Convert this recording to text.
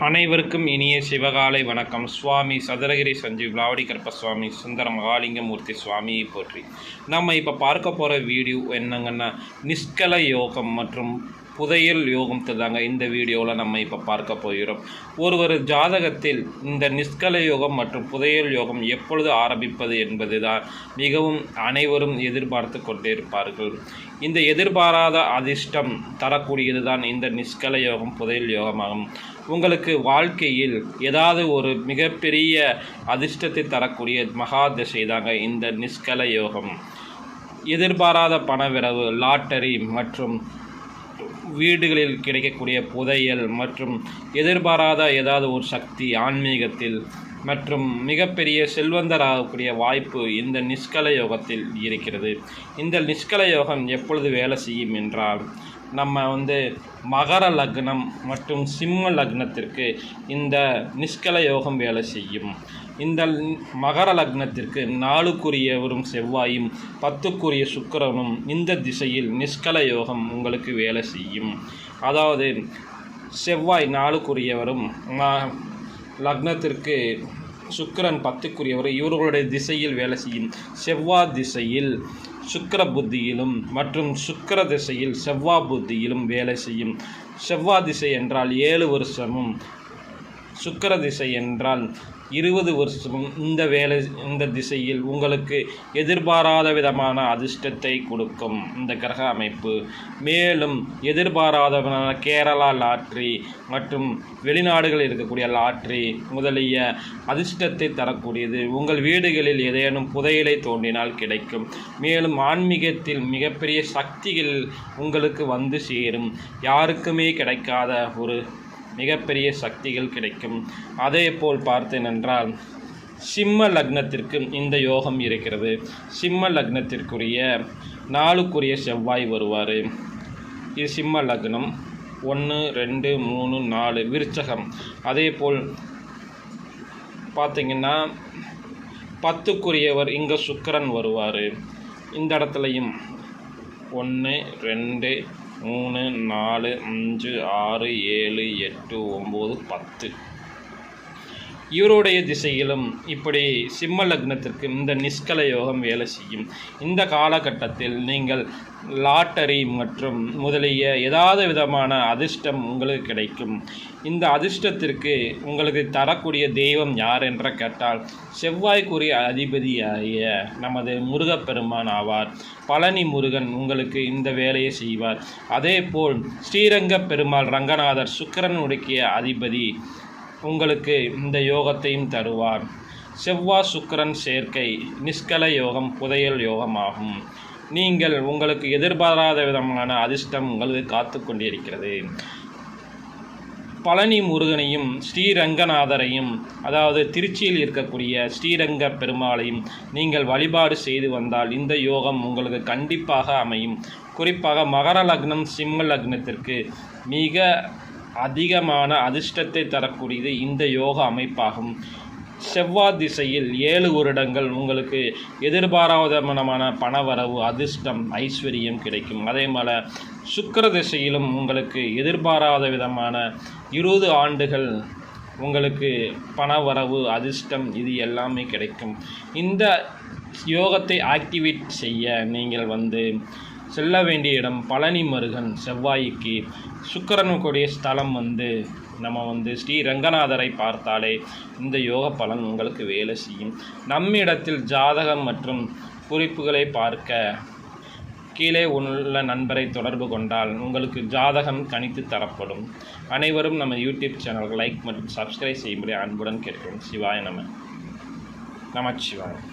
அனைவருக்கும் இனிய சிவகாலை வணக்கம். சுவாமி சதுரகிரி சஞ்சீவ் லாவடி கருப்ப சுவாமி சுந்தர மகாலிங்கமூர்த்தி சுவாமியை போற்றி. நம்ம இப்போ பார்க்க போகிற வீடியோ என்னங்கன்னா நிஷ்கல யோகம் மற்றும் புதையல் யோகத்தை தாங்க இந்த வீடியோவில் நம்ம இப்போ பார்க்க போகிறோம். ஒருவர் ஜாதகத்தில் இந்த நிஷ்கல யோகம் மற்றும் புதையல் யோகம் எப்பொழுது ஆரம்பிப்பது என்பதுதான் மிகவும் அனைவரும் எதிர்பார்த்து கொண்டிருப்பார்கள். இந்த எதிர்பாராத அதிர்ஷ்டம் தரக்கூடியது தான் இந்த நிஷ்கல யோகம் புதையல் யோகமாகும். உங்களுக்கு வாழ்க்கையில் ஏதாவது ஒரு மிகப்பெரிய அதிர்ஷ்டத்தை தரக்கூடிய மகா திசை தாங்க இந்த நிஷ்கல யோகம். எதிர்பாராத பணவிரவு லாட்டரி மற்றும் வீடுகளில் கிடைக்கக்கூடிய புதையல் மற்றும் எதிர்பாராத ஏதாவது ஒரு சக்தி ஆன்மீகத்தில் மற்றும் மிகப்பெரிய செல்வந்தராகக்கூடிய வாய்ப்பு இந்த நிஷ்கல யோகத்தில் இருக்கிறது. இந்த நிஷ்கல யோகம் எப்பொழுது வேலை செய்யும் என்றால் நம்ம வந்து மகர லக்னம் மற்றும் சிம்ம லக்னத்திற்கு இந்த நிஷ்கல யோகம் வேலை செய்யும். இந்த மகர லக்னத்திற்கு நாலுக்குரியவரும் செவ்வாயும் பத்துக்குரிய சுக்கிரனும் இந்த திசையில் நிஷ்கல யோகம் உங்களுக்கு வேலை செய்யும். அதாவது செவ்வாய் நாலுக்குரியவரும் லக்னத்திற்கு சுக்கிரன் பத்துக்குரியவர் இவர்களுடைய திசையில் வேலை செய்யும். செவ்வாய் திசையில் சுக்கர புத்தியிலும் மற்றும் சுக்கர திசையில் செவ்வாய் புத்தியிலும் வேலை செய்யும். செவ்வாய் திசை என்றால் ஏழு வருஷமும் சுக்கிர திசை என்றால் இருபது வருஷம் இந்த வேலை இந்த திசையில் உங்களுக்கு எதிர்பாராத விதமான அதிர்ஷ்டத்தை கொடுக்கும். இந்த கிரக அமைப்பு மேலும் எதிர்பாராத கேரளா லாட்ரி மற்றும் வெளிநாடுகளில் இருக்கக்கூடிய லாட்ரி முதலிய அதிர்ஷ்டத்தை தரக்கூடியது. உங்கள் வீடுகளில் ஏதேனும் புதையலை தோண்டினால் கிடைக்கும். மேலும் ஆன்மீகத்தில் மிகப்பெரிய சக்திகள் உங்களுக்கு வந்து சேரும். யாருக்குமே கிடைக்காத ஒரு மிகப்பெரிய சக்திகள் கிடைக்கும். அதே போல் பார்த்தேன் என்றால் சிம்ம லக்னத்திற்கு இந்த யோகம் இருக்கிறது. சிம்ம லக்னத்திற்குரிய நாளுக்குரிய செவ்வாய் வருவார். இது சிம்ம லக்னம். ஒன்று ரெண்டு மூணு நாலு விருச்சகம். அதே போல் பார்த்தீங்கன்னா பத்துக்குரியவர் இங்கே சுக்கரன் வருவார். இந்த இடத்துலையும் ஒன்று ரெண்டு மூணு நாலு அஞ்சு ஆறு ஏழு எட்டு ஒம்பது பத்து. இவருடைய திசையிலும் இப்படி சிம்ம லக்னத்திற்கு இந்த நிஷ்கல யோகம் வேலை செய்யும். இந்த காலகட்டத்தில் நீங்கள் லாட்டரி மற்றும் முதலிய ஏதாவது விதமான அதிர்ஷ்டம் உங்களுக்கு கிடைக்கும். இந்த அதிர்ஷ்டத்திற்கு உங்களுக்கு தரக்கூடிய தெய்வம் யார் என்ற கேட்டால் செவ்வாய்க்குரிய அதிபதியாகிய நமது முருகப்பெருமான் ஆவார். பழனி முருகன் உங்களுக்கு இந்த வேலையை செய்வார். அதேபோல் ஸ்ரீரங்க பெருமாள் ரங்கநாதர் சுக்கிரனுடைய அதிபதி உங்களுக்கு இந்த யோகத்தையும் தருவார். செவ்வாய் சுக்கிரன் சேர்க்கை நிஷ்கல யோகம் புதையல் யோகமாகும். நீங்கள் உங்களுக்கு எதிர்பாராத விதமான அதிர்ஷ்டம் உங்களுக்கு காத்து கொண்டிருக்கிறது. பழனி முருகனையும் ஸ்ரீரங்கநாதரையும் அதாவது திருச்சியில் இருக்கக்கூடிய ஸ்ரீரங்க பெருமாளையும் நீங்கள் வழிபாடு செய்து வந்தால் இந்த யோகம் உங்களுக்கு கண்டிப்பாக அமையும். குறிப்பாக மகர லக்னம் சிம்ம லக்னத்திற்கு மிக அதிகமான அதிர்ஷ்டத்தை தரக்கூடியது இந்த யோக அமைப்பாகும். செவ்வாய் திசையில் ஏழு வருடங்கள் உங்களுக்கு எதிர்பாராதமான பணவரவு அதிர்ஷ்டம் ஐஸ்வர்யம் கிடைக்கும். அதே போல் சுக்கர திசையிலும் உங்களுக்கு எதிர்பாராத விதமான இருபது ஆண்டுகள் உங்களுக்கு பணவரவு அதிர்ஷ்டம் இது எல்லாமே கிடைக்கும். இந்த யோகத்தை ஆக்டிவேட் செய்ய நீங்கள் வந்து செல்ல வேண்டிய இடம் பழனி மருகன் செவ்வாய்க்கு சுக்கிரனுக்குடைய ஸ்தலம் வந்து நம்ம வந்து ஸ்ரீ ரங்கநாதரை பார்த்தாலே இந்த யோக பலன் உங்களுக்கு வேலை செய்யும். நம்மிடத்தில் ஜாதகம் மற்றும் குறிப்புகளை பார்க்க கீழே உள்ள நண்பரை தொடர்பு கொண்டால் உங்களுக்கு ஜாதகம் கணித்து தரப்படும். அனைவரும் நம்ம யூடியூப் சேனலுக்கு லைக் மற்றும் சப்ஸ்கிரைப் செய்யும்படி அன்புடன் கேட்கிறோம் சிவாய நம நமச்சிவாயம்